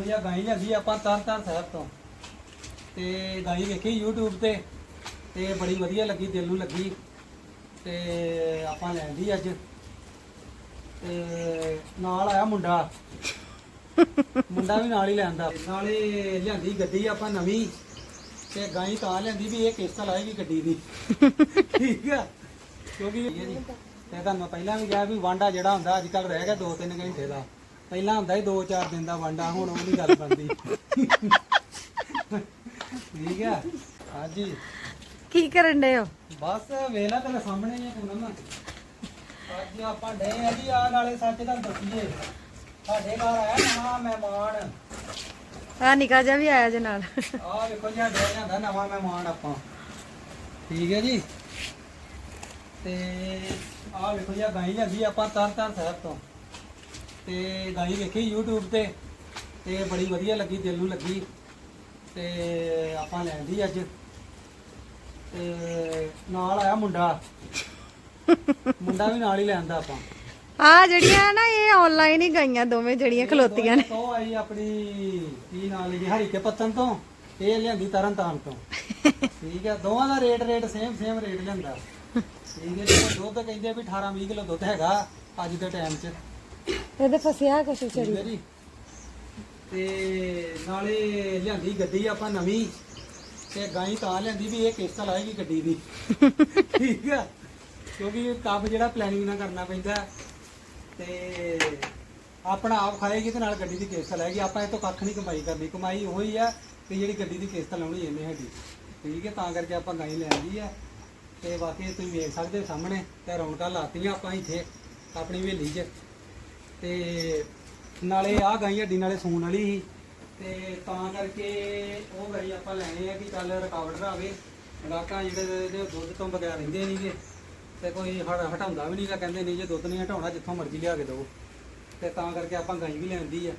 ਵੇਖੋ ਜੀ ਆਹ ਗਾਈ ਲਿਆਂਦੀ ਆਪਾਂ ਤਰ ਤਰ ਸਾਹਿਬ ਤੋਂ। ਤੇ ਗਾਈ ਵੇਖੀ YouTube ਤੇ ਤੇ ਬੜੀ ਵਧੀਆ ਲੱਗੀ, ਦਿਲ ਨੂੰ ਲੱਗੀ। ਤੇ ਆਪਾਂ ਲੈਂਦੀ ਅੱਜ। ਤੇ ਨਾਲ ਆਇਆ ਮੁੰਡਾ। ਮੁੰਡਾ ਵੀ ਨਾਲ ਹੀ ਲੈਂਦਾ। ਨਾਲੇ ਲਿਆਂਦੀ ਗੱਡੀ ਆਪਾਂ ਨਵੀਂ। ਤੇ ਗਾਈ ਤਾਂ ਲਿਆਂਦੀ ਵੀ ਇਹ ਕਿਸ਼ਤ ਲਾਏਗੀ ਗੱਡੀ ਦੀ। ਠੀਕ ਆ? ਕਿਉਂਕਿ ਤੇ ਤੁਹਾਨੂੰ ਮੈਂ ਪਹਿਲਾਂ ਵੀ ਕਿਹਾ ਵੀ ਵਾਂਡਾ ਜਿਹੜਾ ਹੁੰਦਾ, ਅੱਜ ਕੱਲ ਰਹਿ ਗਿਆ 2-3 ਘੰਟੇ ਦਾ। ਪਹਿਲਾਂ ਹੁੰਦਾ ਸੀ 2-4 ਦਿਨ ਦਾ ਵਾਂਡਾ ਹੁਣ ਉਹ ਨਹੀਂ ਗੱਲ ਬਣਦੀ। ਠੀਕ ਆ? ਹਾਂਜੀ। ਕੀ ਕਰਨ ਦੇ ਹੋ? ਬਸ ਵੇਲਾ ਤੇਰੇ ਸਾਹਮਣੇ ਹੀ ਆ ਪੂਨਮ ਅੱਜ ਆਪਾਂ ਡੇ ਆ ਜੀ ਆ ਨਾਲੇ ਸੱਚ ਤੁਹਾਨੂੰ ਦੱਸੀਏ। ਸਾਡੇ ਘਰ ਆਇਆ ਨਵਾਂ ਮਹਿਮਾਨ। ਆ ਨਿਕਾ ਜਿਹਾ ਵੀ ਆਇਆ ਜੇ ਨਾਲ। ਆਹ ਵੇਖੋ ਜੀ ਡੇ ਜਾਂਦਾ ਨਵਾਂ ਮਹਿਮਾਨ ਆਪਾਂ। ਠੀਕ ਹੈ ਜੀ? ਤੇ ਆਹ ਵੇਖੋ ਜੀ ਗਾਈ ਲਿਆਂਦੀ ਆਪਾਂ ਤਰ ਤਰ ਸਾਹਿਬ ਤੋਂ। ਤੇ ਗਾਈ ਵੇਖੀ YouTube ਤੇ ਤੇ ਬੜੀ ਵਧੀਆ ਲੱਗੀ ਦਿਲ ਨੂੰ ਲੱਗੀ। ਤੇ ਆਪਾਂ ਲੈਂਦੀ ਅੱਜ। ਤੇ ਨਾਲ ਆਇਆ ਮੁੰਡਾ। ਮੁੰਡਾ ਵੀ ਨਾਲ ਹੀ ਲੈਂਦਾ ਆਪਾਂ। ਆ ਜਿਹੜੀਆਂ ਨਾ ਇਹ ਆਨਲਾਈਨ ਹੀ ਗਈਆਂ ਦੋਵੇਂ ਜਿਹੜੀਆਂ ਖਲੋਤੀਆਂ ਨੇ। ਉਹ ਆਈ ਆਪਣੀ ਕੀ ਨਾਲ ਜੀ ਹਰੀ ਕੇ ਪੱਤਨ ਤੋਂ ਇਹ ਲਿਆਂਦੀ ਤਰਨ ਤਾਰਨ ਤੋਂ। ਠੀਕ ਹੈ ਦੋਵਾਂ ਦਾ rate rate same same rate ਲਿਆਂਦਾ। ਠੀਕ ਹੈ ਜੀ ਦੁੱਧ ਕਹਿੰਦੇ ਵੀ 18 20 ਕਿਲੋ ਦੁੱਧ ਹੈਗਾ ਅੱਜ ਦੇ ਟਾਈਮ 'ਚ। ਇਹਦੇ ਫਸਿਆ ਕੁਛ ਠੀਕ ਹੈ ਤੇ ਨਾਲੇ ਲਿਆਂਦੀ ਗੱਡੀ ਆਪਾਂ ਨਵੀਂ, ਤੇ ਗਾਈ ਤਾਂ ਲਿਆਂਦੀ ਵੀ ਇਹ ਕਿਸ਼ਤ ਲਾਏਗੀ ਗੱਡੀ ਦੀ। ਠੀਕ ਆ? ਕਿਉਂਕਿ ਕੰਮ ਜਿਹੜਾ ਪਲੈਨਿੰਗ ਨਾਲ ਕਰਨਾ ਪੈਂਦਾ। ਤੇ ਆਪਣਾ ਆਪ ਖਾਏਗੀ ਤੇ ਨਾਲ ਗੱਡੀ ਦੀ ਕਿਸ਼ਤ ਲਾਏਗੀ। ਆਪਾਂ ਇਹ ਤੋਂ ਕੱਖ ਨਹੀਂ ਕਮਾਈ ਕਰਨੀ। ਕਮਾਈ ਉਹੀ ਆ ਤੇ ਜਿਹੜੀ ਗੱਡੀ ਦੀ ਕਿਸ਼ਤ ਲਾਉਣੀ ਇਹਨੇ ਸਾਡੀ। ਠੀਕ ਹੈ ਤਾਂ ਕਰਕੇ ਆਪਾਂ ਗਾਈ ਲੈਂਦੀ ਆ। ਤੇ ਬਾਕੀ ਤੁਸੀਂ ਵੇਖ ਸਕਦੇ ਸਾਹਮਣੇ, ਤੇ ਰੌਣਕਾਂ ਲਾਤੀਆਂ ਆਪਾਂ ਇੱਥੇ, ਆਪਣੀ ਹਵੇਲੀ 'ਚ। ਤੇ ਨਾਲੇ ਆ ਗਾਈ ਹੱਡੀ ਨਾਲੇ ਸੂਣ ਵਾਲੀ ਸੀ। ਤੇ ਤਾਂ ਕਰਕੇ ਉਹ ਗਾਈ ਆਪਾਂ ਲੈਣੇ ਆ ਕਿ ਚੱਲ ਰੁਕਾਵਟ ਆਵੇ ਗਾਹਕਾਂ ਜਿਹੜੇ ਇਹਦੇ ਦੁੱਧ ਤੋਂ ਬਗੈਰ ਰਹਿੰਦੇ ਨਹੀਂਗੇ ਤੇ ਕੋਈ ਹਟ- ਹਟਾਉਂਦਾ ਵੀ ਨਹੀਂਗਾ ਕਹਿੰਦੇ ਨਹੀਂ ਜੇ ਦੁੱਧ ਨਹੀਂ ਹਟਾਉਣਾ ਜਿੱਥੋਂ ਮਰਜ਼ੀ ਲਿਆ ਕੇ ਦਿਓ। ਤੇ ਤਾਂ ਕਰਕੇ ਆਪਾਂ ਗਾਈ ਵੀ ਲੈਂਦੀ ਆ।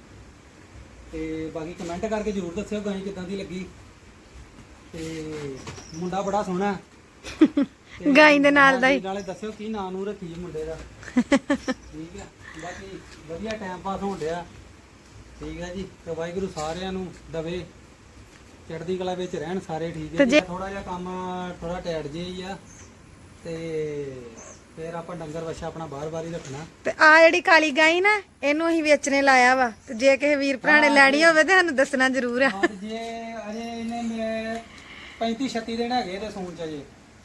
ਤੇ ਬਾਕੀ ਕਮੈਂਟ ਕਰਕੇ ਜਰੂਰ ਦੱਸਿਓ ਗਾਈ ਕਿਦਾਂ ਦੀ ਲੱਗੀ। ਤੇ ਮੁੰਡਾ ਬੜਾ ਸੋਹਣਾ। ਗਾਈ ਦੇ ਨਾਲ ਦਾ ਹੀ। ਨਾਲੇ ਦੱਸਿਓ ਕੀ ਨਾਂ ਨੂੰ ਰੱਖੀ ਮੁੰਡੇ ਦਾ। ਠੀਕ ਹੈ ਬਾਕੀ ਵਧੀਆ ਟਾਈਮ ਪਾਸ ਹੋਣ ਡਿਆ। ਠੀਕ ਹੈ ਜੀ ਤੇ ਵਾਹਿਗੁਰੂ ਸਾਰਿਆਂ ਨੂੰ ਦਵੇ। ਚੜ੍ਹਦੀ ਕਲਾ ਵਿੱਚ ਰਹਿਣ ਸਾਰੇ ਠੀਕ ਹੈ ਜੇ- ਜੀ ਥੋੜਾ ਜਿਹਾ ਕੰਮ ਥੋੜਾ ਟੈਟ ਜਿਹਾ ਹੀ ਆ ਤੇ ਫਿਰ ਆਪਾਂ ਡੰਗਰ ਵਛਾ ਆਪਣਾ ਬਾਹਰ-ਬਾਹਰ ਹੀ ਰੱਖਣਾ। ਤੇ ਆ ਜਿਹੜੀ ਕਾਲੀ ਗਾਈ ਨਾ ਇਹਨੂੰ ਅਸੀਂ ਵੇਚਣੇ ਲਾਇਆ ਵਾ। ਤੇ ਜੇ ਕਿਸੇ ਵੀਰ ਭਰਾ ਨੇ ਲੈਣੀ ਹੋਵੇ ਤੇ ਸਾਨੂੰ ਦੱਸਣਾ ਜ਼ਰੂਰ ਆ। ਜੇ ਅਜੇ ਇਹਨੇ ਮੇਰੇ 35 36 ਦਿਨ ਹੈਗੇ ਤੇ ਸੂਣ ਚ ਅਜੇ।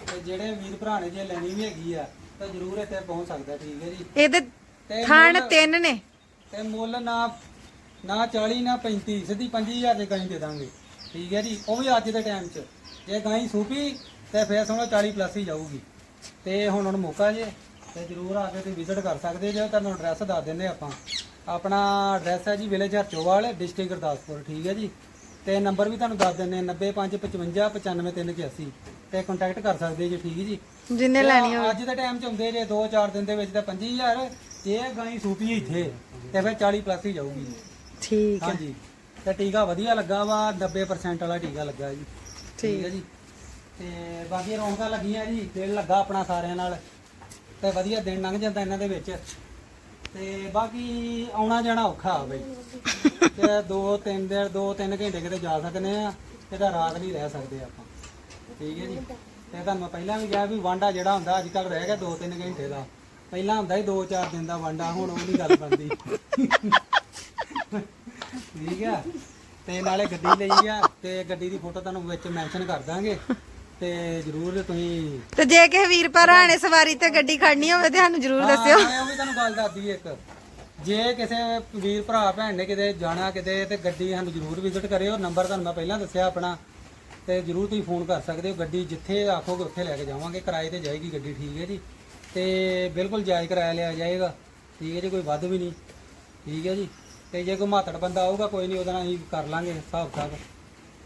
ਤੇ ਜਿਹੜੇ ਵੀਰ ਭਰਾ ਨੇ ਜੇ ਲੈਣੀ ਵੀ ਹੈਗੀ ਆ ਤਾਂ ਜ਼ਰੂਰ ਇੱਥੇ ਪਹੁੰਚ ਸਕਦਾ ਠੀਕ ਹੈ ਜੀ। ਇਹਦੇ ਤੇ ਥਣ ਮੁੱਲ- ਤਿੰਨ ਨੇ। ਤੇ ਮੁੱਲ ਨਾ ਨਾ 40 ਨਾ 35 ਸਿੱਧੀ 25000 ਦੇ ਗਾਈ ਦੇ ਦਾਂਗੇ। ਠੀਕ ਹੈ ਜੀ ਉਹ ਵੀ ਅੱਜ ਦੇ ਟਾਈਮ 'ਚ। ਜੇ ਗਾਈ ਸੂਪੀ ਤੇ ਫੇਰ ਸਮਝੋ 40 ਪਲੱਸ ਹੀ ਜਾਊਗੀ। ਤੇ ਹੁਣ ਹੁਣ ਮੌਕਾ ਜੇ ਤੇ ਜਰੂਰ ਆ ਕੇ ਤੁਸੀਂ ਵਿਜ਼ਿਟ ਕਰ ਸਕਦੇ ਜੇ ਤੁਹਾਨੂੰ ਐਡਰੈਸ ਦੱਸ ਦਿੰਦੇ ਆਪਾਂ। ਆਪਣਾ ਐਡਰੈਸ ਹੈ ਜੀ ਵਿਲੇਜ ਹਰਚੋਵਾਲ ਡਿਸਟ੍ਰਿਕਟ ਗੁਰਦਾਸਪੁਰ ਠੀਕ ਹੈ ਜੀ। ਤੇ ਨੰਬਰ ਵੀ ਤੁਹਾਨੂੰ ਦੱਸ ਦਿੰਦੇ 90555 95381 ਤੇ ਕੰਟੈਕਟ ਕਰ ਸਕਦੇ ਜੀ ਠੀਕ ਹੈ ਜੀ। ਜਿੰਨੇ ਲੈਣੀ ਤੇ ਅੱਜ ਦੇ ਟਾਈਮ 'ਚ ਹੁੰਦੇ ਜੇ 2-4 ਦਿਨ ਦੇ ਵਿੱਚ ਤਾਂ 25000 ਜੇ ਗਾਈ ਸੂਪੀ ਇੱਥੇ ਤੇ ਫਿਰ 40 ਪਲੱਸ ਹੀ ਜਾਊਗੀ। ਠੀਕ ਆ ਹਾਂਜੀ। ਤੇ ਟੀਕਾ ਵਧੀਆ ਲੱਗਾ ਵਾ 90% ਵਾਲਾ ਟੀਕਾ ਲੱਗਾ ਜੀ। ਠੀਕ ਹੈ ਜੀ। ਤੇ ਬਾਕੀ ਰੌਣਕਾਂ ਲੱਗੀਆਂ ਜੀ ਦਿਲ ਲੱਗਾ ਆਪਣਾ ਸਾਰਿਆਂ ਨਾਲ। ਤੇ ਵਧੀਆ ਦਿਨ ਲੰਘ ਜਾਂਦਾ ਇਹਨਾਂ ਦੇ ਵਿੱਚ। ਤੇ ਬਾਕੀ ਆਉਣਾ ਜਾਣਾ ਔਖਾ ਆ ਬਈ। ਤੇ ਦੋ ਤਿੰਨ ਦਿਨ ਦੋ ਤਿੰਨ ਘੰਟੇ ਕਿਤੇ ਜਾ ਸਕਦੇ ਆ ਤੇ ਤਾਂ ਰਾਤ ਨਹੀਂ ਰਹਿ ਸਕਦੇ ਆਪਾਂ। ਠੀਕ ਹੈ ਜੀ। ਤੇ ਤੁਹਾਨੂੰ ਪਹਿਲਾਂ ਵੀ ਕਿਹਾ ਵੀ ਵਾਂਡਾ ਜਿਹੜਾ ਹੁੰਦਾ ਅੱਜ ਕੱਲ ਰਹਿ ਗਿਆ ਦੋ ਤਿੰਨ ਘੰਟੇ ਦਾ। ਪਹਿਲਾਂ ਹੁੰਦਾ ਸੀ 2-4 ਦਿਨ ਦਾ ਵਾਂਡਾ ਹੁਣ ਉਹ ਨਹੀਂ ਗੱਲ ਬਣਦੀ। ਠੀਕ ਆ? ਤੇ ਨਾਲੇ ਗੱਡੀ ਲਈ ਆ ਤੇ ਗੱਡੀ ਦੀ ਫੋਟੋ ਤੁਹਾਨੂੰ ਵਿੱਚ ਮੈਂਸ਼ਨ ਕਰ ਦਾਂਗੇ। ਤੇ ਜਰੂਰ ਤੁਸੀਂ ਤੇ ਜੇ ਕਿਸੇ ਵੀਰ ਭਰਾ ਨੇ ਸਵਾਰੀ ਤੇ ਗੱਡੀ ਖੜਨੀ ਹੋਵੇ ਤੇ ਸਾਨੂੰ ਜ਼ਰੂਰ ਦੱਸਿਓ। ਹਾਂ, ਉਹ ਵੀ ਤੁਹਾਨੂੰ ਗੱਲ ਦੱਸਦੀ ਇੱਕ। ਜੇ ਕਿਸੇ ਵੀਰ ਭਰਾ ਭੈਣ ਨੇ ਕਿਤੇ ਜਾਣਾ ਕਿਤੇ ਤੇ ਗੱਡੀ ਸਾਨੂੰ ਜਰੂਰ ਵਿਜ਼ਿਟ ਕਰਿਓ। ਨੰਬਰ ਤੁਹਾਨੂੰ ਮੈਂ ਪਹਿਲਾਂ ਦੱਸਿਆ ਆਪਣਾ। ਤੇ ਜਰੂਰ ਤੁਸੀਂ ਫੋਨ ਕਰ ਸਕਦੇ ਹੋ। ਗੱਡੀ ਜਿੱਥੇ ਆਖੋਗੇ ਉੱਥੇ ਲੈ ਕੇ ਜਾਵਾਂਗੇ। ਕਿਰਾਏ ਤੇ ਜਾਏਗੀ ਗੱਡੀ ਠੀਕ ਹੈ ਜੀ। ਤੇ ਬਿਲਕੁਲ ਜਾਇਜ਼ ਕਿਰਾਇਆ ਲਿਆ ਜਾਏਗਾ। ਠੀਕ ਹੈ ਜੀ ਕੋਈ ਵੱਧ ਵੀ ਨਹੀਂ। ਠੀਕ ਹੈ ਜੀ। ਤੇ ਜੇ ਕੋਈ ਮਾਤੜ ਬੰਦਾ ਆਊਗਾ ਕੋਈ ਨਹੀਂ ਉਹਦਾ ਨਾਲ ਅਸੀਂ ਕਰ ਲਾਂਗੇ ਹਿਸਾਬ ਕਿਤਾਬ।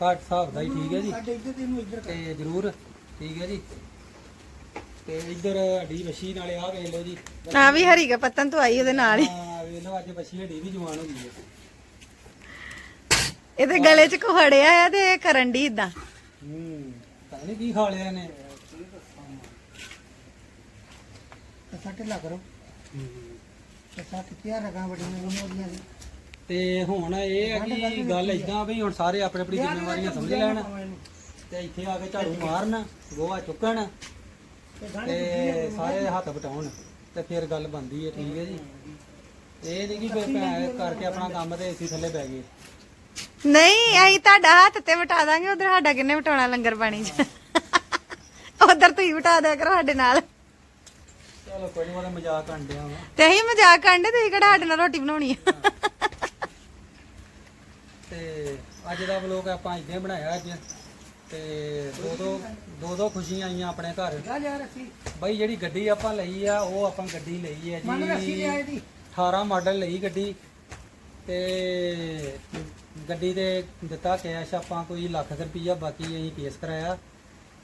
ਘੱਟ ਹਿਸਾਬ ਦਾ ਹੀ ਠੀਕ ਹੈ ਜੀ। ਤੇ ਜਰੂਰ ਠੀਕ ਹੈ ਜੀ। ਤੇ ਇੱਧਰ ਹੱਡੀ ਵਸ਼ੀ ਨਾਲੇ ਆ ਵੇਖ ਲਓ ਜੀ। ਆ ਵੀ ਹਰੀ ਕਾ ਪੱਤਨ ਤੋਂ ਆਈ ਉਹਦੇ ਨਾਲ ਹੀ। ਹਾਂ ਵੇਖ ਲਓ ਅੱਜ ਵਸ਼ੀ ਹੱਡੀ ਵੀ ਜਵਾਨ ਹੋ ਗਈ ਹੈ। ਇਹਦੇ ਗਲੇ 'ਚ ਕੁਹੜਿਆ ਆ ਤੇ ਇਹ ਕਰਨ ਦੀ ਇਦਾਂ ਹੂੰ ਪਤਾ ਨਹੀਂ ਕੀ ਖਾ ਲਿਆ ਇਹਨੇ। ਸੱਟ ਲਾ ਕਰੋ। ਤੇ ਸੱਟ ਕੀ ਰਗਾ ਬੜੀਆਂ ਨੇ ਉਹਦੀਆਂ ਤੇ ਹੁਣ ਇਹ ਹੈ ਕਿ ਗੱਲ ਇਦਾਂ ਵੀ ਹੁਣ ਸਾਰੇ ਆਪਣੇ ਆਪਣੀ ਜ਼ਿੰਮੇਵਾਰੀਆਂ ਸਮਝ ਲੈਣ। ਤੇ ਇੱਥੇ ਆ ਕੇ ਝਾੜੂ ਮਾਰਨ ਗੋਹਾ ਚੁੱਕਣ ਤੇ ਸਾਰੇ ਹੱਥ ਵਟਾਉਣ ਤੇ ਫਿਰ ਗੱਲ ਬਣਦੀ ਹੈ ਠੀਕ ਹੈ ਜੀ। ਇਹ ਨਹੀਂ ਕਿ ਫਿਰ ਭੈਣ ਕਰਕੇ ਆਪਣਾ ਕੰਮ ਤੇ ਏਸੀ ਥੱਲੇ ਬਹਿ ਗਏ। ਨਹੀਂ ਅਸੀਂ ਤੁਹਾਡਾ ਹੱਥ ਤੇ ਵਟਾ ਦਾਂਗੇ ਉਧਰ ਸਾਡਾ ਕਿੰਨੇ ਵਟਾਉਣਾ ਲੰਗਰ ਪਾਣੀ 'ਚ। ਉਧਰ ਤੁਸੀਂ ਵਟਾ ਦਿਆ ਕਰੋ ਸਾਡੇ ਨਾਲ। ਚਲੋ ਕੋਈ ਨਹੀਂ ਉਹਦਾ ਮਜ਼ਾਕ ਕਰਨ ਡਿਆ ਵਾਂ। ਤੇ ਅਸੀਂ ਮਜ਼ਾਕ ਕਰਦੇ ਤੁਸੀਂ ਕਿਹੜਾ ਸਾਡੇ ਨਾਲ ਰੋਟੀ ਬਣਾਉਣੀ ਆ? ਤੇ ਅੱਜ ਦਾ ਵਲੋਗ ਆਪਾਂ ਇਦਾਂ ਹੀ ਬਣਾਇਆ ਅੱਜ। ਤੇ ਦੋ ਦੋ ਦੋ ਦੋ ਖੁਸ਼ੀਆਂ ਆਈਆਂ ਆਪਣੇ ਘਰ। ਬਾਈ ਜਿਹੜੀ ਗੱਡੀ ਆਪਾਂ ਲਈ ਆ ਉਹ ਆਪਾਂ ਗੱਡੀ ਲਈ ਹੈ ਜੀ। 18 ਮਾਡਲ ਲਈ ਗੱਡੀ। ਤੇ ਗੱਡੀ ਤੇ ਦਿੱਤਾ ਕੈਸ਼ ਆਪਾਂ ਕੋਈ ਲੱਖ ਰੁਪਈਆ ਬਾਕੀ ਅਸੀਂ ਕੇਸ ਕਰਾਇਆ।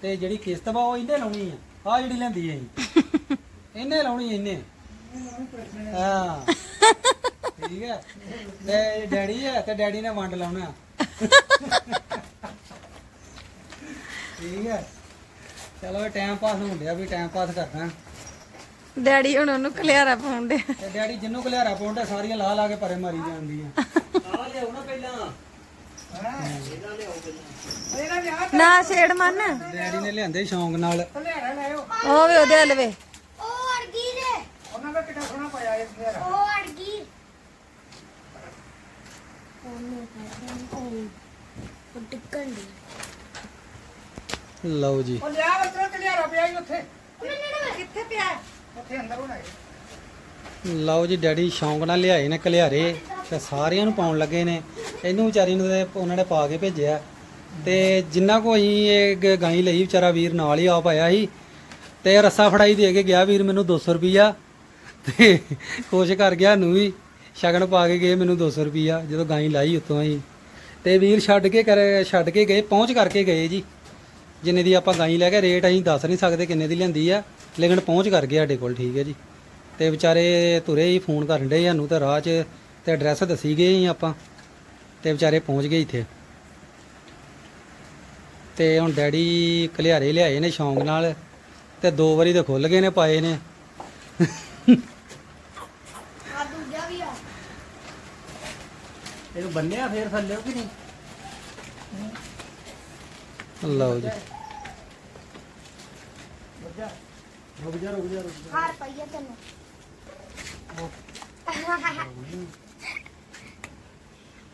ਤੇ ਜਿਹੜੀ ਕਿਸ਼ਤ ਵਾ ਉਹ ਇਹਨੇ ਲਾਉਣੀ ਆ। ਆ ਜਿਹੜੀ ਲੈਂਦੀ ਹੈ ਅਸੀਂ। ਇਹਨੇ ਲਾਉਣੀ ਇਹਨੇ। ਹਾਂ। ਠੀਕ ਹੈ। ਤੇ ਡੈਡੀ ਹੈ ਤੇ ਡੈਡੀ ਨੇ ਵੰਡ ਲਾਉਣਾ। ਠੀਕ ਹੈ। ਚਲੋ ਟਾਈਮ ਪਾਸ ਹੋਣ ਡਿਆ ਵੀ ਟਾਈਮ ਪਾਸ ਕਰਨਾ। ਡੈਡੀ ਹੁਣ ਉਹਨੂੰ ਕਲਿਆਰਾ ਪਾਉਂਦੇ ਤੇ ਡੈਡੀ ਜਿੰਨੂੰ ਘਲਿਆਰਾ ਪਾਉਂਦਾ ਸਾਰੀਆਂ ਲਾ ਲਾ ਕੇ ਪਰੇ ਮਾਰੀ ਜਾਂਦੀਆਂ। ਆ ਲਿਆਉ ਨਾ ਪਹਿਲਾਂ। ਨਾ ਛੇੜ ਮਨ। ਡੈਡੀ ਨੇ ਲਿਆਂਦੇ ਸ਼ੌਂਕ ਨਾਲ। ਉਹ ਵੀ ਉਹਦੇ ਹਲ ਵੇ ਉਹ ਅੜਗੀ ਦੇ ਉਹਨਾਂ ਦਾ ਉਹਨੇ ਕਹਿੰਦਾ ਉਹ ਟਿਕਣ ਦੀ ਲਓ ਜੀ। ਉਹ ਲਿਆ ਵਰਤੋਂ ਕਲਿਆਰਾ ਪਿਆ ਹੀ ਉੱਥੇ। ਕਿੱਥੇ ਪਿਆ? ਉੱਥੇ ਅੰਦਰ ਹੋਣਾ ਲਓ ਜੀ ਡੈਡੀ ਸ਼ੌਂਕ ਨਾਲ ਲਿਆਏ ਨੇ ਘਲਿਆਰੇ। ਤੇ ਸਾਰਿਆਂ ਨੂੰ ਪਾਉਣ ਲੱਗੇ ਨੇ। ਇਹਨੂੰ ਵਿਚਾਰੀ ਨੂੰ ਤੇ ਉਹਨਾਂ ਨੇ ਪਾ ਕੇ ਭੇਜਿਆ। ਤੇ ਜਿੰਨਾ ਕੋ ਅਸੀਂ ਇਹ ਗ- ਗਾਈ ਲਈ ਵਿਚਾਰਾ ਵੀਰ ਨਾਲ ਹੀ ਆਪ ਆਇਆ ਸੀ। ਤੇ ਰੱਸਾ ਫੜਾਈ ਦੇ ਕੇ ਗਿਆ ਵੀਰ ਮੈਨੂੰ 200 ਰੁਪਿਆ ਤੇ ਕੋਸ਼ ਕਰ ਗਿਆ, ਨੂੰ ਵੀ ਸ਼ਗਨ ਪਾ ਕੇ ਗਏ ਮੈਨੂੰ 200 ਰੁਪਿਆ ਜਦੋਂ ਗਾਈ ਲਾਈ ਉੱਤੋਂ ਹੀ ਤੇ ਵੀਰ ਛੱਡ ਕੇ ਕਰ, ਛੱਡ ਕੇ ਗਏ, ਪਹੁੰਚ ਕਰਕੇ ਗਏ ਜੀ। ਜਿੰਨੇ ਦੀ ਆਪਾਂ ਗਾਈ ਲੈ ਕੇ ਰੇਟ ਅਸੀਂ ਦੱਸ ਨਹੀਂ ਸਕਦੇ ਕਿੰਨੇ ਦੀ ਲੈਂਦੀ ਆ, ਲੇਕਿਨ ਪਹੁੰਚ ਕਰ ਗਏ ਸਾਡੇ ਕੋਲ, ਠੀਕ ਹੈ ਜੀ। ਤੇ ਵਿਚਾਰੇ ਤੁਰੇ ਹੀ ਫੋਨ ਕਰਨ ਡੇ ਸਾਨੂੰ ਤੇ ਰਾਹ 'ਚ ਤੇ ਐਡਰੈਸ ਦੱਸੀ ਗਏ ਸੀ ਆਪਾਂ। ਤੇ ਵਿਚਾਰੇ ਪਹੁੰਚ ਗਏ ਇੱਥੇ। ਤੇ ਹੁਣ ਡੈਡੀ ਘਲਿਆਰੇ ਲਿਆਏ ਨੇ ਸ਼ੌਂਕ ਨਾਲ, ਤੇ ਦੋ ਵਾਰੀ ਤਾਂ ਖੁੱਲ ਗਏ ਨੇ, ਪਾਏ ਨੇ ਆ ਦੂਜਾ ਵੀ ਆ ਇਹਨੂੰ ਬੰਨਿਆ ਫੇਰ ਥੱਲੇ ਕਿ ਨਹੀਂ? ਲਓ ਜੀ। ਹਾਰ ਪਈਆ ਤੈਨੂੰ।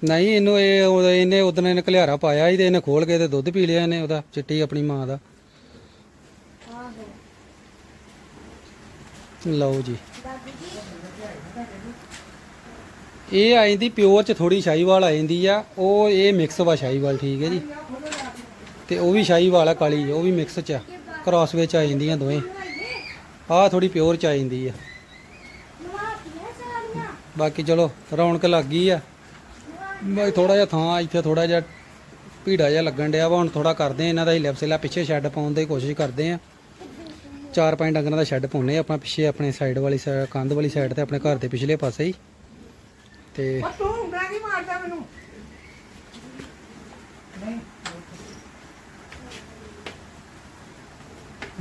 ਨਹੀਂ ਇਹਨੂੰ ਇਹ ਉਹ- ਇਹਨੇ ਉਦੋਂ ਇਹਨੇ ਘਲਿਆਰਾ ਪਾਇਆ ਸੀ ਤੇ ਇਹਨੇ ਖੋਲ ਕੇ ਤੇ ਦੁੱਧ ਪੀ ਲਿਆ ਇਹਨੇ ਉਹਦਾ ਚਿੱਟੀ ਆਪਣੀ ਮਾਂ ਦਾ। ਆਹੋ। ਲਓ ਜੀ। ਇਹ ਆ ਜਾਂਦੀ ਪਿਓਰ ਚ ਥੋੜੀ ਸ਼ਾਹੀਵਾਲ ਆ ਜਾਂਦੀ ਆ, ਉਹ ਇਹ ਮਿਕਸ ਵਾ ਸ਼ਾਹੀਵਾਲ, ਠੀਕ ਹੈ ਜੀ। ਤੇ ਉਹ ਵੀ ਸ਼ਾਹੀਵਾਲ ਆ, ਕਾਲੀ ਉਹ ਵੀ ਮਿਕਸ ਚ ਆ। ਕ੍ਰਾਸ ਵਿੱਚ ਆ ਜਾਂਦੀਆਂ ਦੋਵੇਂ। ਆਹ ਥੋੜੀ ਪਿਓਰ ਚ ਆ ਜਾਂਦੀ ਆ। ਬਾਕੀ ਚਲੋ, ਰੌਣਕ ਲੱਗ ਗਈ ਆ। ਮੈਂ ਥੋੜਾ ਜਿਹਾ ਥਾਂ, ਇੱਥੇ ਥੋੜਾ ਜਿਹਾ ਭੀੜਾ ਜਿਹਾ ਲੱਗਣ ਡਿਆ ਵਾ, ਹੁਣ ਥੋੜਾ ਕਰਦੇ ਆ, ਇਹਨਾਂ ਦਾ ਹੀ ਲੈਪਸੇਲਾ ਪਿੱਛੇ ਸ਼ੈੱਡ ਪਾਉਣ ਦੀ ਕੋਸ਼ਿਸ਼ ਕਰਦੇ ਆ। ਚਾਰ ਪੰਜ ਡੰਗਰਾਂ ਦਾ ਸ਼ੈੱਡ ਪਾਉਨੇ ਆਪਣਾ ਪਿੱਛੇ, ਆਪਣੇ ਸਾਈਡ ਵਾਲੀ side- ਕੰਧ ਵਾਲੀ ਸਾਈਡ ਤੇ ਆਪਣੇ ਘਰ ਦੇ ਪਿਛਲੇ ਪਾਸੇ ਹੀ। ਤੇ ਉਹ ਤੂੰ ਮੈਂ ਕੀ ਮਾਰਦਾ ਮੈਨੂੰ?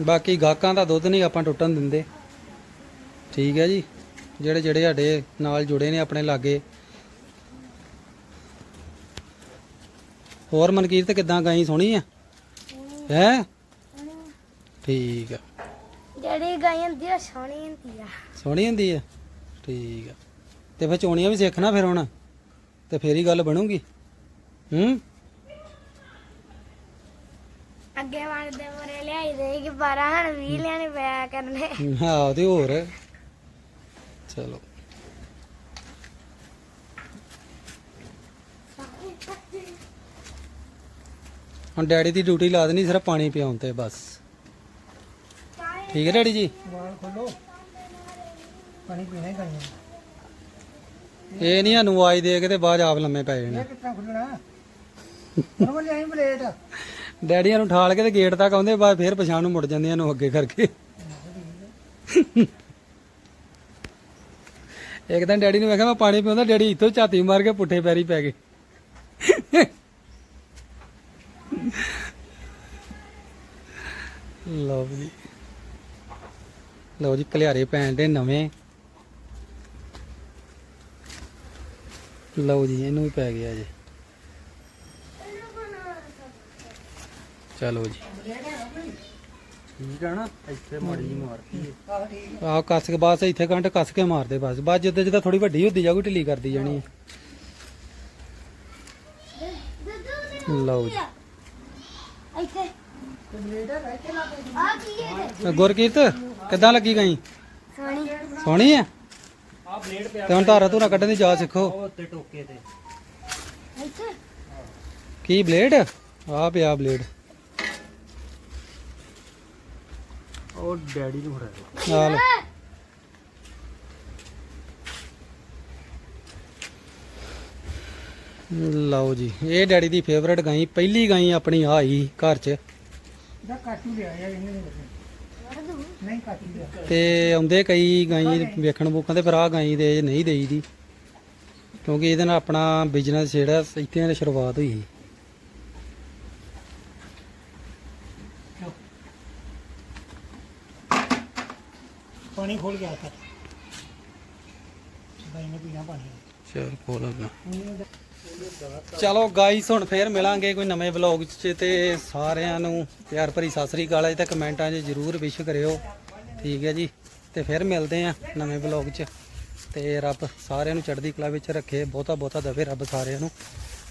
ਬਾਕੀ ਗਾਹਕਾਂ ਦਾ ਦੁੱਧ ਨਹੀਂ ਆਪਾਂ ਟੁੱਟਣ ਦਿੰਦੇ। ਠੀਕ ਹੈ ਜੀ। ਜਿਹੜੇ ਜਿਹੜੇ ਸਾਡੇ ਨਾਲ ਜੁੜੇ ਨੇ ਆਪਣੇ ਲਾਗੇ। ਹੋਰ ਮਨਕੀਰਤ ਕਿਦਾਂ ਗਾਈ ਸੋਹਣੀ ਆ? ਹੈ? ਠੀਕ ਆ। ਜਿਹੜੀ ਗਾਈ ਹੁੰਦੀ ਆ ਸੋਹਣੀ ਹੁੰਦੀ ਆ। ਸੋਹਣੀ ਹੁੰਦੀ ਆ? ਠੀਕ ਆ। ਤੇ ਫਿਰ ਚੋਣੀਆਂ ਵੀ ਸਿੱਖਣਾ ਫਿਰ ਹੁਣ ਤੇ ਫੇਰ ਹੀ ਗੱਲ ਬਣੂਗੀ। ਹੂੰ? ਅੱਗੇ ਵੜਦੇ ਮਰੇ ਲਿਆਈ ਦੇ ਕਿ 12 ਹਣ 20 ਲਿਆਣੇ ਪਿਆ ਕਰਨੇ। ਹਾਂ ਤੇ ਹੋਰ। ਚਲੋ। ਹੁਣ ਡੈਡੀ ਦੀ ਡਿਊਟੀ ਲਾ ਦੇਣੀ ਸਿਰਫ ਪਾਣੀ ਪਿਆਉਣ ਤੇ ਬਸ। ਠੀਕ ਹੈ ਡੈਡੀ ਜੀ? ਵਾਲ ਖੋਲੋ। ਪਾਣੀ ਪੀਣਾ ਹੀ। ਇਹ ਨਹੀਂ ਸਾਨੂੰ ਆਵਾਜ਼ ਦੇ ਕੇ ਤੇ ਬਾਅਦ ਆਪ ਲੰਮੇ ਪੈ ਜਾਣਾ। ਖੁੱਲਣਾ? ਉਹਨਾਂ ਲਿਆਈ ਪਲੇਟ ਡੈਡੀਆਂ ਨੂੰ ਠਾਲ ਕੇ ਤੇ ਗੇਟ ਤੱਕ ਆਉਂਦੇ ਬਾਅਦ ਫੇਰ ਪਛਾਣ ਨੂੰ ਮੁੜ ਜਾਂਦੇ ਨੂੰ ਅੱਗੇ ਕਰਕੇ। ਇੱਕ ਦਿਨ ਡੈਡੀ ਨੂੰ ਵੇਖਿਆ ਮੈਂ ਪਾਣੀ ਪਿਉਂਦਾ ਡੈਡੀ ਇੱਥੋਂ ਝਾਤੀ ਮਾਰ ਕੇ ਪੁੱਠੇ ਪੈਰੀ ਪੈ ਗਏ। ਲਓ ਜੀ। ਲਓ ਜੀ ਭਲਿਆਰੇ ਪੈਣ ਦੇ ਨਵੇਂ। ਲਓ ਜੀ ਇਹਨੂੰ ਵੀ ਪੈ ਗਿਆ ਜੀ। ਚਲੋ ਜੀ। ਠੀਕ ਆ ਨਾ ਇੱਥੇ ਮਾੜੀ ਜੀ ਮਾਰਤੀ ਆਹ ਕੱਸ ਕੇ ਬਸ ਇੱਥੇ ਘੰਟ ਕੱਸ ਕੇ ਮਾਰਦੇ ਬਸ। ਬਾਅਦ ਜਿੱਦਾਂ ਜਿੱਦਾਂ ਥੋੜੀ ਵੱਡੀ ਹੁੰਦੀ ਜਾਊਗੀ ਢਿੱਲੀ ਕਰਦੀ ਜਾਣੀ ਹੈ ਲਓ ਜੀ। ਇੱਥੇ। ਆ ਕੀ ਹੈ ਗੁਰਕੀਰਤ ਕਿੱਦਾਂ ਲੱਗੀ ਗਈ? ਸੋਣੀ ਸੋਹਣੀ ਆ ਤੇ ਹੁਣ ਧਾਰਾ ਧੂਰਾ ਕੱਢਣ ਦੀ ਜਾ ਸਿੱਖੋ। ਇੱਥੇ? ਕੀ ਬਲੇਡ ਆ ਪਿਆ ਬਲੇਡ ਉਹ ਡੈਡੀ ਨੂੰ ਫੜਾ ਆ ਲਓ ਲਓ ਜੀ ਇਹ ਡੈਡੀ ਦੀ ਫੇਵਰਟ ਗਾਈ ਪਹਿਲੀ ਗਾਈ ਆਪਣੀ ਆਈ ਘਰ 'ਚ। ਤੇ ਆਉਂਦੇ ਕਈ ਗਾਈ ਵੇਖਣ ਬੁੱਕਾਂ ਤੇ ਫਿਰ ਆ ਗਾਈ ਦੇ ਨਹੀਂ ਦੇਈਦੀ। ਕਿਉਂਕਿ ਇਹਦੇ ਨਾਲ ਆਪਣਾ ਬਿਜ਼ਨਸ ਜਿਹੜਾ ਇੱਥੇ ਨਾਲ ਸ਼ੁਰੂਆਤ ਹੋਈ ਸੀ। ਪਾਣੀ ਖੋਲ ਗਿਆ ਸਰ ਬਾਈ ਨੇ ਪੀਣਾ ਪਾਣੀ। ਚਲ ਕੋਲਾਗਾ ਚਲੋ ਗਾਈਸ ਹੁਣ ਫੇਰ ਮਿਲਾਂਗੇ ਕੋਈ ਨਵੇਂ ਵਲੌਗ 'ਚ ਤੇ ਸਾਰਿਆਂ ਨੂੰ ਪਿਆਰ ਭਰੀ ਸਤਿ ਸ੍ਰੀ ਅਕਾਲ। ਜੀ ਤੇ ਕਮੈਂਟਾਂ 'ਚ ਜਰੂਰ ਵਿਸ਼ ਕਰਿਓ। ਠੀਕ ਹੈ ਜੀ। ਤੇ ਫਿਰ ਮਿਲਦੇ ਆ ਨਵੇਂ ਵਲੌਗ 'ਚ। ਤੇ ਰੱਬ ਸਾਰਿਆਂ ਨੂੰ ਚੜ੍ਹਦੀ ਕਲਾ ਵਿੱਚ ਰੱਖੇ। ਬਹੁਤਾ ਬਹੁਤਾ ਦਵੇ ਰੱਬ ਸਾਰਿਆਂ ਨੂੰ।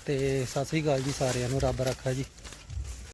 ਤੇ ਸਤਿ ਸ੍ਰੀ ਅਕਾਲ ਜੀ ਸਾਰਿਆਂ ਨੂੰ। ਰੱਬ ਰੱਖਾ ਜੀ।